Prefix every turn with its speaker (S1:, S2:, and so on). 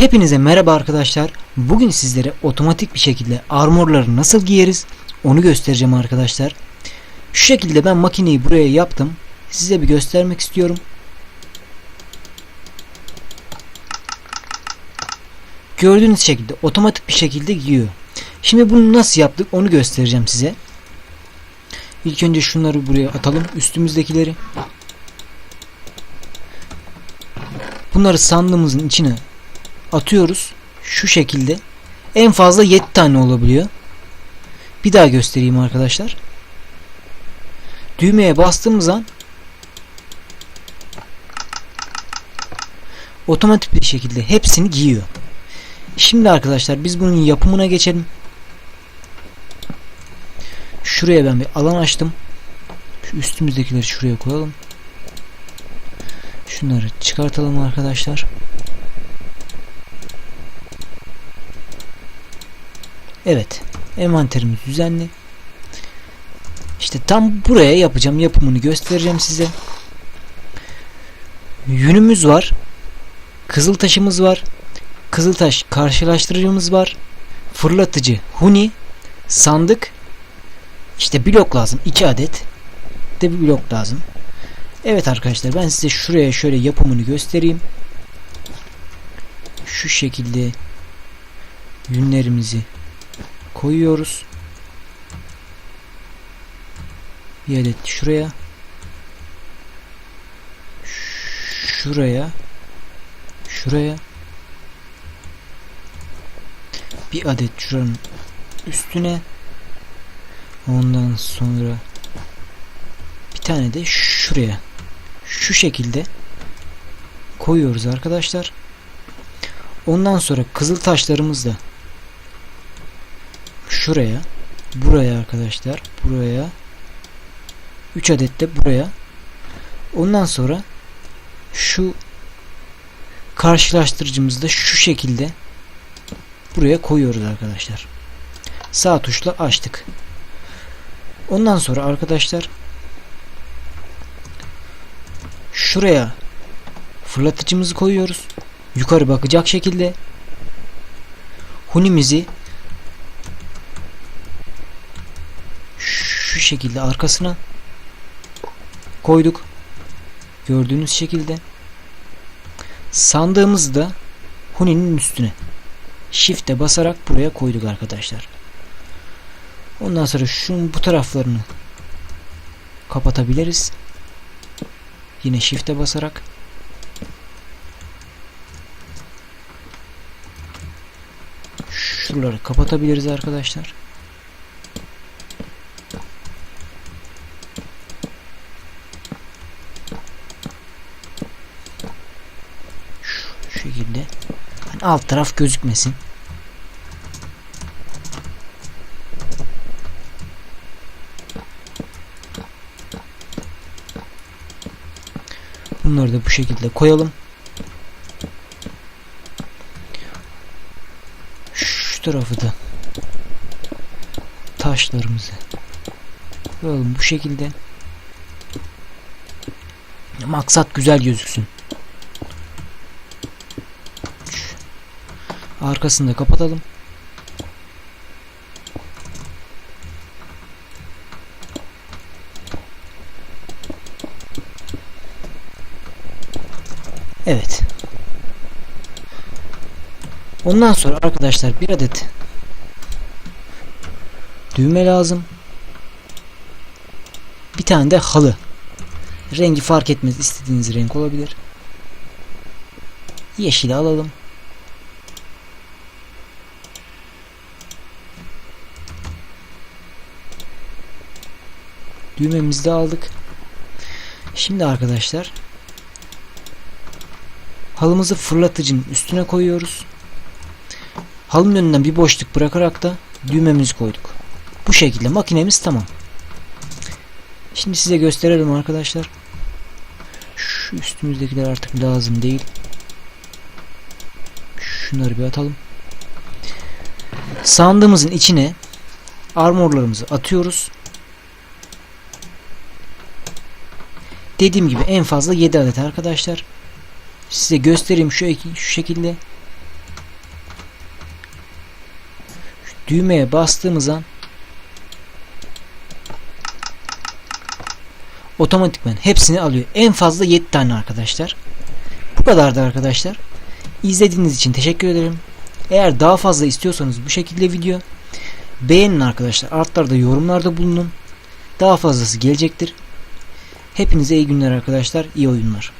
S1: Hepinize merhaba arkadaşlar. Bugün sizlere otomatik bir şekilde armorları nasıl giyeriz onu göstereceğim arkadaşlar. Şu şekilde ben makineyi buraya yaptım. Size bir göstermek istiyorum. Gördüğünüz şekilde otomatik bir şekilde giyiyor. Şimdi bunu nasıl yaptık onu göstereceğim size. İlk önce şunları buraya atalım. Üstümüzdekileri. Bunları sandığımızın içine atıyoruz. Şu şekilde. En fazla 7 tane olabiliyor. Bir daha göstereyim arkadaşlar. Düğmeye bastığımız an otomatik bir şekilde hepsini giyiyor. Şimdi arkadaşlar biz bunun yapımına geçelim. Şuraya ben bir alan açtım. Şu üstümüzdekileri şuraya koyalım. Şunları çıkartalım arkadaşlar. Evet. Envanterimiz düzenli. İşte tam buraya yapacağım. Yapımını göstereceğim size. Yünümüz var. Kızıltaşımız var. Kızıltaş karşılaştırıcımız var. Fırlatıcı huni. Sandık. İşte blok lazım. 2 adet. De bir blok lazım. Evet arkadaşlar ben size şuraya şöyle yapımını göstereyim. Şu şekilde yünlerimizi koyuyoruz. Bir adet şuraya. Şuraya. Şuraya. Bir adet şuranın üstüne. Ondan sonra bir tane de şuraya. Şu şekilde koyuyoruz arkadaşlar. Ondan sonra kızıl taşlarımız da şuraya buraya arkadaşlar buraya 3 adet de buraya. Ondan sonra şu karşılaştırıcımızı da şu şekilde buraya koyuyoruz arkadaşlar. Sağ tuşla açtık. Ondan sonra arkadaşlar şuraya fırlatıcımızı koyuyoruz. Yukarı bakacak şekilde. Hunimizi şu şekilde arkasına koyduk. Gördüğünüz şekilde. Sandığımızı da Huni'nin üstüne Shift'e basarak buraya koyduk arkadaşlar. Ondan sonra şunun bu taraflarını kapatabiliriz. Yine Shift'e basarak. Şuraları kapatabiliriz arkadaşlar. Şu şekilde. Hani alt taraf gözükmesin. Bunları da bu şekilde koyalım. Şu tarafı da taşlarımızı koyalım bu şekilde. Maksat güzel gözüksün. Arkasını da kapatalım. Evet. Ondan sonra arkadaşlar bir adet düğme lazım. Bir tane de halı. Rengi fark etmez. istediğiniz renk olabilir. Yeşili alalım. Düğmemizi de aldık. Şimdi arkadaşlar halımızı fırlatıcının üstüne koyuyoruz. Halının önünden bir boşluk bırakarak da düğmemizi koyduk. Bu şekilde makinemiz tamam. Şimdi size gösterelim arkadaşlar. Şu üstümüzdekiler artık lazım değil. Şunları bir atalım. Sandığımızın içine armorlarımızı atıyoruz. Dediğim gibi en fazla 7 adet arkadaşlar. Size göstereyim şu, şu şekilde. Şu düğmeye bastığımız an otomatikman hepsini alıyor. En fazla 7 tane arkadaşlar. Bu kadardı arkadaşlar. İzlediğiniz için teşekkür ederim. Eğer daha fazla istiyorsanız bu şekilde video beğenin arkadaşlar. Artlarda yorumlarda bulunun. Daha fazlası gelecektir. Hepinize iyi günler arkadaşlar. İyi oyunlar.